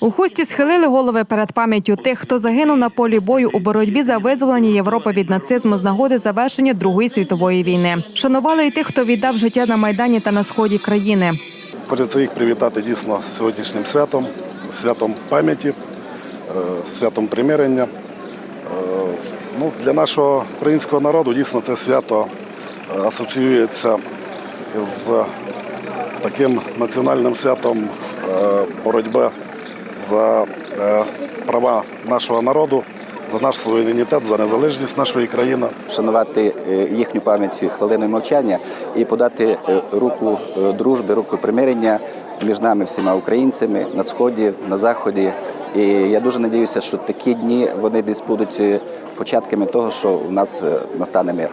У хусті схилили голови перед пам'яттю тих, хто загинув на полі бою у боротьбі за визволення Європи від нацизму з нагоди завершення Другої світової війни. Шанували і тих, хто віддав життя на майдані та на сході країни. Хочеться їх привітати дійсно сьогоднішнім святом, святом пам'яті, е, святом примирення. Е, Ну, для нашого українського народу дійсно це свято е, асоціюється з таким національним святом боротьби за е, права нашого народу, за наш суверенітет, за незалежність нашої країни. Шанувати е, їхню пам'ять хвилиною мовчання і подати е, руку дружби, руку примирення між нами всіма українцями на сході, на заході. І я дуже надіюся, що такі дні вони десь будуть початками того, що у нас настане мир.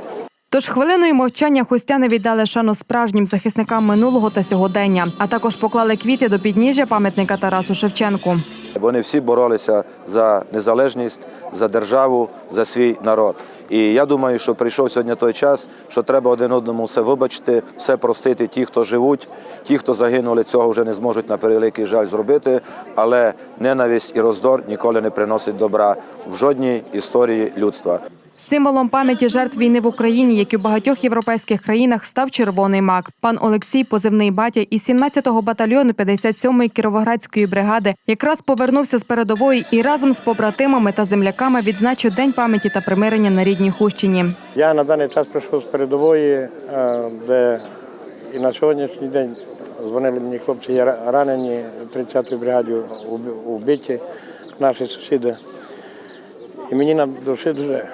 Тож хвилиною мовчання хустяни віддали шану справжнім захисникам минулого та сьогодення, а також поклали квіти до підніжжя пам'ятника Тарасу Шевченку. Вони всі боролися за незалежність, за державу, за свій народ. І я думаю, що прийшов сьогодні той час, що треба один одному все вибачити, все простити. Ті, хто живуть, ті, хто загинули, цього вже не зможуть на превеликий жаль зробити. Але ненависть і роздор ніколи не приносить добра в жодній історії людства. Символом пам'яті жертв війни в Україні, як і в багатьох європейських країнах, став червоний мак. Пан Олексій, позивний батя із 17-го батальйону 57-ї кіровоградської бригади, якраз повернувся з передової і разом з побратимами та земляками відзначив День пам'яті та примирення на рідній Хущині. Я на даний час прийшов з передової, е, де і на сьогоднішній день дзвонили мені хлопці, ра- ранені 30-й бригаді уб- убиті наші сусіди. І мені на душі дуже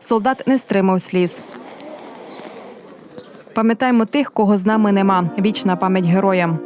Солдат не стримав сліз. Пам'ятаємо тих, кого з нами нема. Вічна пам'ять героям.